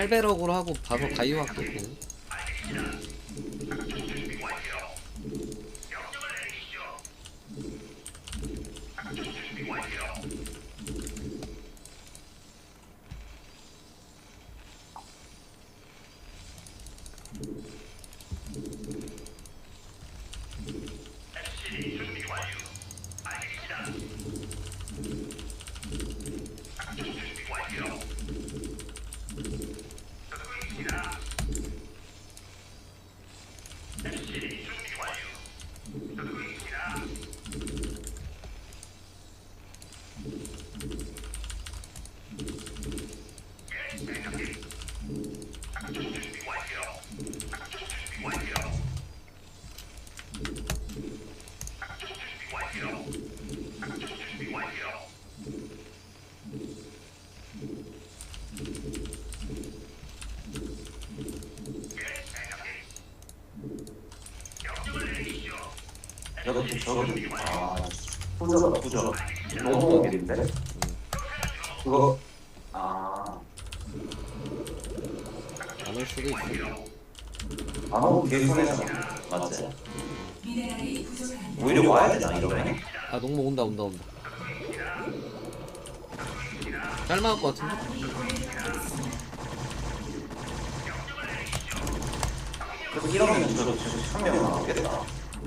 8배럭으로 하고 바로 가이오 할게 저기 저기 아 후저다 후저 너무 길인데? 그거 아. 안올 수도 안 오고 개선해서 맞지? 오히려 와야 되나 이러면? 아 농모 온다 온다 온다. 짤막할 것 같은데? 그래서 이러면 저도 한 명은 나오겠다.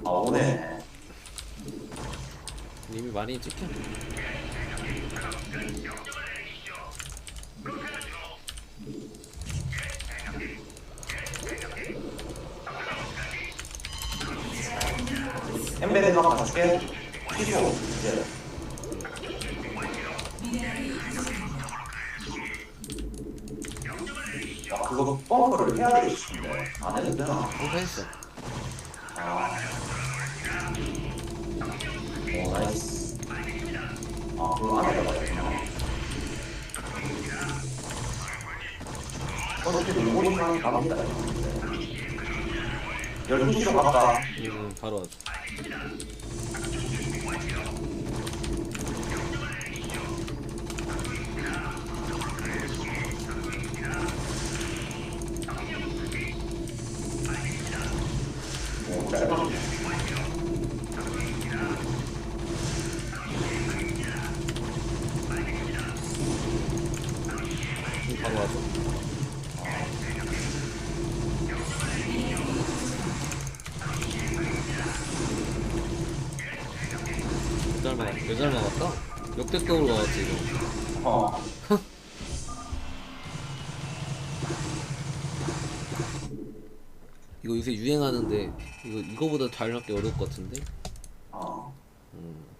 아 오네 이미 많이 찍혀. 엠베드 막 가줄게 피쇼 이제. 아 그거 펌프를 해야 싶은데 안 해도 되나? pom프 했어 어차피 놀고리만 갑니다. 12시로 갈까? 음 바로 와줘 바로 와줘 몇달 막았 몇달 막았다? 역대급으로 막았지 이거 어. 이거 요새 유행하는데 이거 이거보다 잘 맞기 어려울 것 같은데? 어. 음.